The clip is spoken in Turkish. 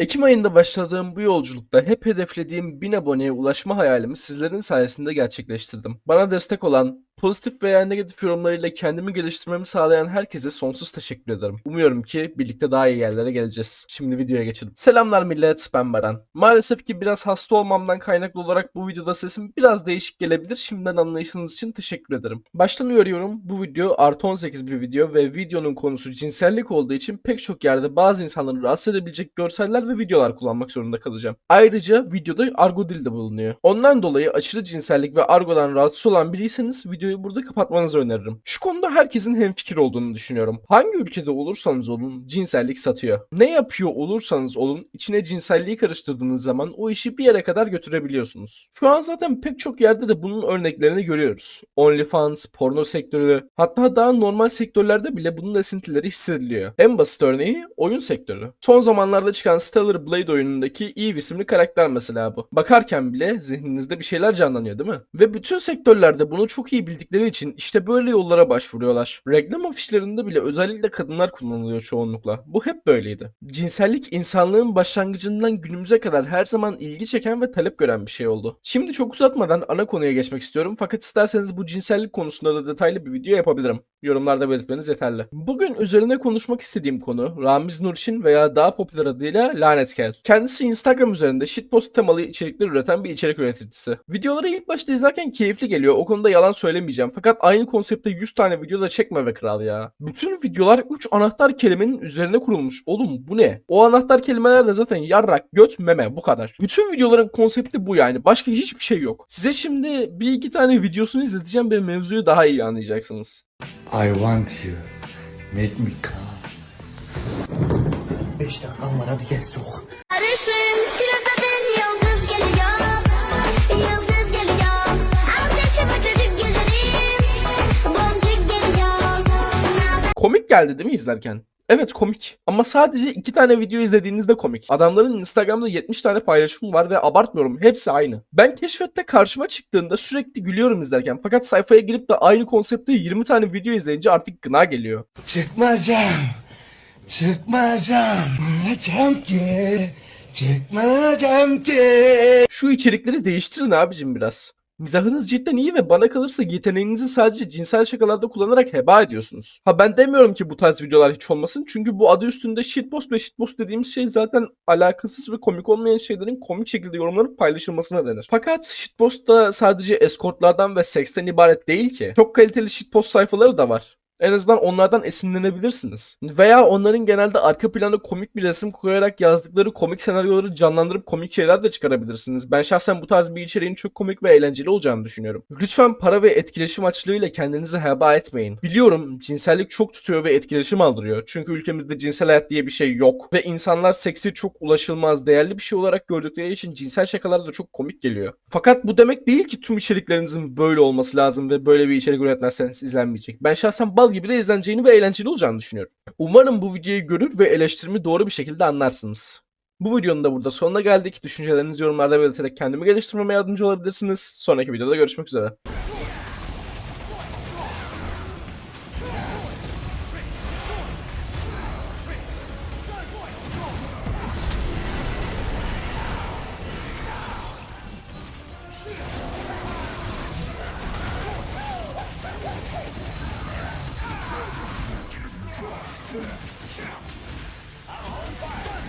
Ekim ayında başladığım bu yolculukta hep hedeflediğim 1000 aboneye ulaşma hayalimi sizlerin sayesinde gerçekleştirdim. Bana destek olan, pozitif veya negatif yorumlarıyla kendimi geliştirmemi sağlayan herkese sonsuz teşekkür ederim. Umuyorum ki birlikte daha iyi yerlere geleceğiz. Şimdi videoya geçelim. Selamlar millet, ben Baran. Maalesef ki biraz hasta olmamdan kaynaklı olarak bu videoda sesim biraz değişik gelebilir. Şimdiden anlayışınız için teşekkür ederim. Baştan uyarıyorum, bu video artı 18 bir video ve videonun konusu cinsellik olduğu için pek çok yerde bazı insanları rahatsız edebilecek görseller ve videolar kullanmak zorunda kalacağım. Ayrıca videoda argo dil de bulunuyor. Ondan dolayı aşırı cinsellik ve argodan rahatsız olan biriyseniz videoyu burada kapatmanızı öneririm. Şu konuda herkesin hemfikir olduğunu düşünüyorum. Hangi ülkede olursanız olun cinsellik satıyor. Ne yapıyor olursanız olun içine cinselliği karıştırdığınız zaman o işi bir yere kadar götürebiliyorsunuz. Şu an zaten pek çok yerde de bunun örneklerini görüyoruz. OnlyFans, porno sektörü, hatta daha normal sektörlerde bile bunun esintileri hissediliyor. En basit örneği oyun sektörü. Son zamanlarda çıkan Stellar Blade oyunundaki Eve isimli karakter mesela bu. Bakarken bile zihninizde bir şeyler canlanıyor değil mi? Ve bütün sektörlerde bunu çok iyi bildikleri için işte böyle yollara başvuruyorlar. Reklam afişlerinde bile özellikle kadınlar kullanılıyor çoğunlukla. Bu hep böyleydi. Cinsellik insanlığın başlangıcından günümüze kadar her zaman ilgi çeken ve talep gören bir şey oldu. Şimdi çok uzatmadan ana konuya geçmek istiyorum fakat isterseniz bu cinsellik konusunda da detaylı bir video yapabilirim. Yorumlarda belirtmeniz yeterli. Bugün üzerine konuşmak istediğim konu Ramiz Nurçin veya daha popüler adıyla Lanetkel. Kendisi Instagram üzerinde shitpost temalı içerikler üreten bir içerik üreticisi. Videoları ilk başta izlerken keyifli geliyor. O konuda yalan söylemeyeceğim. Fakat aynı konsepte 100 tane video da çekme be kral ya. Bütün videolar 3 anahtar kelimenin üzerine kurulmuş. Oğlum bu ne? O anahtar kelimeler de zaten yarrak, göt, meme bu kadar. Bütün videoların konsepti bu yani. Başka hiçbir şey yok. Size şimdi bir iki tane videosunu izleteceğim ve mevzuyu daha iyi anlayacaksınız. I want you. Make me come. 5 dakikam var hadi gel soğuk. Komik geldi değil mi izlerken? Evet komik. Ama sadece iki tane video izlediğinizde komik. Adamların Instagram'da 70 tane paylaşımı var ve abartmıyorum hepsi aynı. Ben keşfette karşıma çıktığında sürekli gülüyorum izlerken. Fakat sayfaya girip de aynı konsepte 20 tane video izleyince artık gına geliyor. Çıkmayacağım. Çıkmayacağım. Çıkmayacağım ki. Çıkmayacağım ki. Şu içerikleri değiştirin abicim biraz. Mizahınız cidden iyi ve bana kalırsa yeteneğinizi sadece cinsel şakalarda kullanarak heba ediyorsunuz. Ha ben demiyorum ki bu tarz videolar hiç olmasın çünkü bu adı üstünde shitpost ve shitpost dediğimiz şey zaten alakasız ve komik olmayan şeylerin komik şekilde yorumlanıp paylaşılmasına denir. Fakat shitpost da sadece eskortlardan ve seksten ibaret değil ki. Çok kaliteli shitpost sayfaları da var. En azından onlardan esinlenebilirsiniz. Veya onların genelde arka planda komik bir resim koyarak yazdıkları komik senaryoları canlandırıp komik şeyler de çıkarabilirsiniz. Ben şahsen bu tarz bir içeriğin çok komik ve eğlenceli olacağını düşünüyorum. Lütfen para ve etkileşim açlığıyla kendinizi heba etmeyin. Biliyorum cinsellik çok tutuyor ve etkileşim aldırıyor. Çünkü ülkemizde cinsel hayat diye bir şey yok. Ve insanlar seksi çok ulaşılmaz, değerli bir şey olarak gördükleri için cinsel şakalar da çok komik geliyor. Fakat bu demek değil ki tüm içeriklerinizin böyle olması lazım ve böyle bir içerik üretmezseniz izlenmeyecek. Ben şahsen bal bal gibi de izleneceğini ve eğlenceli olacağını düşünüyorum. Umarım bu videoyu görür ve eleştirimi doğru bir şekilde anlarsınız. Bu videonun da burada sonuna geldik. Düşüncelerinizi yorumlarda belirterek kendimi geliştirmeme yardımcı olabilirsiniz. Sonraki videoda görüşmek üzere. Shit! I'm on fire!